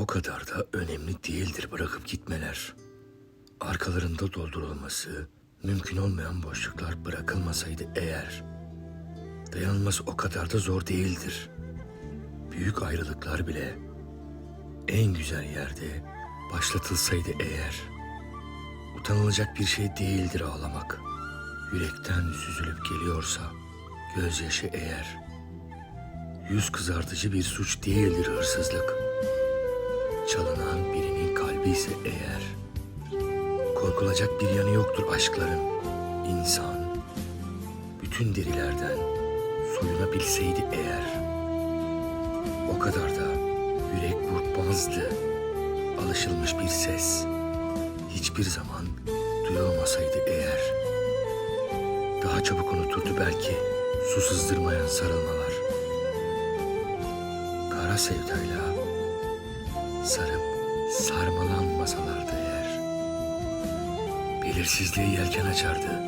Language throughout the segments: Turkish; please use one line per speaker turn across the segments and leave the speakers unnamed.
O kadar da önemli değildir bırakıp gitmeler. Arkalarında doldurulması, mümkün olmayan boşluklar bırakılmasaydı eğer, dayanılması o kadar da zor değildir. Büyük ayrılıklar bile en güzel yerde başlatılsaydı eğer, utanılacak bir şey değildir ağlamak. Yürekten süzülüp geliyorsa gözyaşı eğer, yüz kızartıcı bir suç değildir hırsızlık. Çalınan birinin kalbi ise eğer, korkulacak bir yanı yoktur aşkların. İnsan, bütün derilerden soyunabilseydi eğer, o kadar da yürek burkmazdı. Alışılmış bir ses, hiçbir zaman duyulmasaydı eğer, daha çabuk unuturdu belki su sızdırmayan sarılmalar. Kara sevdayla sarıp sarmalanmasalardı eğer. Belirsizliğe yelken açardı.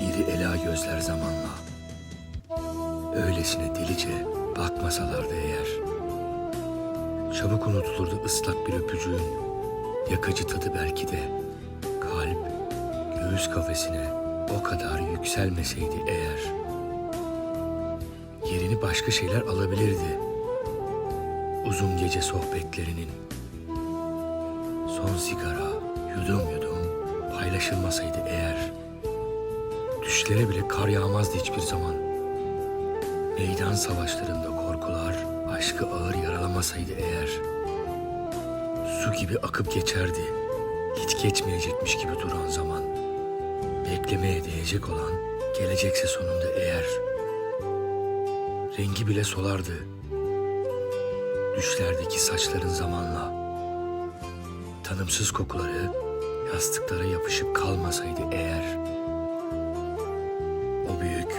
İri ela gözler zamanla. Öylesine delice bakmasalardı eğer. Çabuk unutulurdu ıslak bir öpücüğün yakıcı tadı belki de. Kalp göğüs kafesine o kadar yükselmeseydi eğer. Yerini başka şeyler alabilirdi. Uzun gece sohbetlerinin son sigara yudum yudum paylaşılmasaydı eğer. Düşlere bile kar yağmazdı hiçbir zaman. Meydan savaşlarında korkular aşkı ağır yaralamasaydı eğer. Su gibi akıp geçerdi. Hiç geçmeyecekmiş gibi duran zaman. Beklemeye değecek olan gelecekse sonunda eğer. Rengi bile solardı. Düşlerdeki saçların zamanla. Tanımsız kokuları yastıklara yapışıp kalmasaydı eğer. O büyük,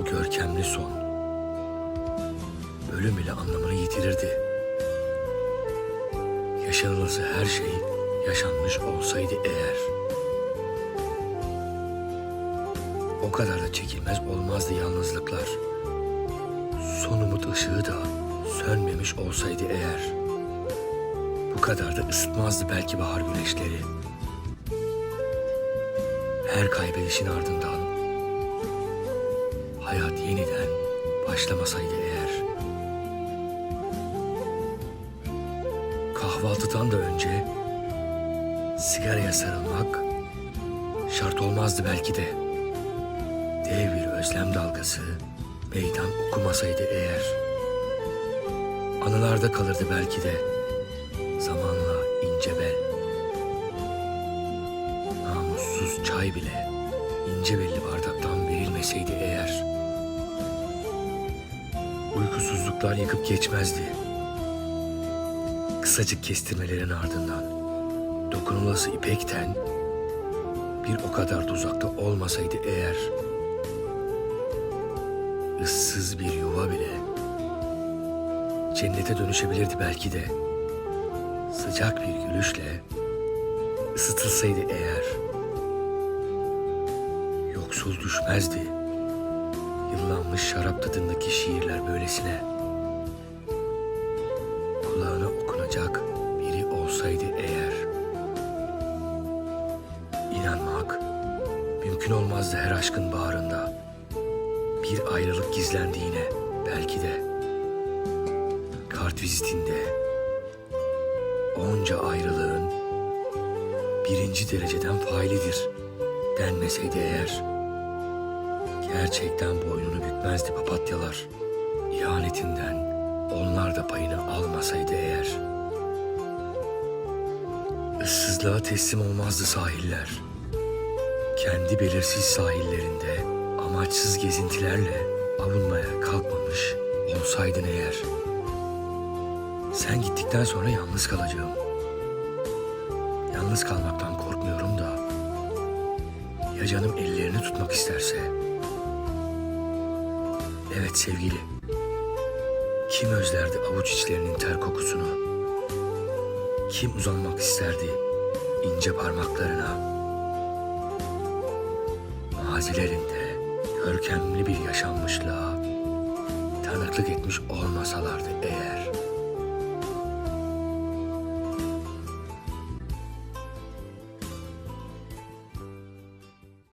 o görkemli son. Ölüm bile anlamını yitirirdi. Yaşanılası her şey yaşanmış olsaydı eğer. O kadar da çekilmez olmazdı yalnızlıklar. Son umut ışığı da sönmemiş olsaydı eğer. Bu kadar da ısıtmazdı belki bahar güneşleri. Her kaybedişin ardından hayat yeniden başlamasaydı eğer. Kahvaltıdan da önce sigaraya sarılmak şart olmazdı belki de. Dev bir özlem dalgası meydan okumasaydı eğer. Anılarda kalırdı belki de zamanla ince bel. Namussuz çay bile ince belli bardaktan verilmeseydi eğer. Uykusuzluklar yıkıp geçmezdi. Kısacık kestirmelerin ardından dokunulası ipekten bir o kadar da uzakta olmasaydı eğer ıssız bir yuva bile cennete dönüşebilirdi belki de. Sıcak bir gülüşle ısıtılsaydı eğer yoksul düşmezdi. Yıllanmış şarap tadındaki şiirler böylesine kulağına okunacak biri olsaydı eğer inanmak mümkün olmazdı her aşkın bağrında. Bir ayrılık gizlendiğine belki de kartvizitinde onca ayrılığın birinci dereceden failidir denmeseydi eğer gerçekten boynunu bükmezdi papatyalar ihanetinden onlar da payını almasaydı eğer ıssızlığa teslim olmazdı sahiller kendi belirsiz sahillerinde amaçsız gezintilerle avunmaya kalkmamış olsaydın eğer. Sen gittikten sonra yalnız kalacağım. Yalnız kalmaktan korkmuyorum da. Ya canım ellerini tutmak isterse? Evet sevgili. Kim özlerdi avuç içlerinin ter kokusunu? Kim uzanmak isterdi ince parmaklarına? mazilerinde görkemli bir yaşanmışlığa tanıklık etmiş olmasalardı eğer.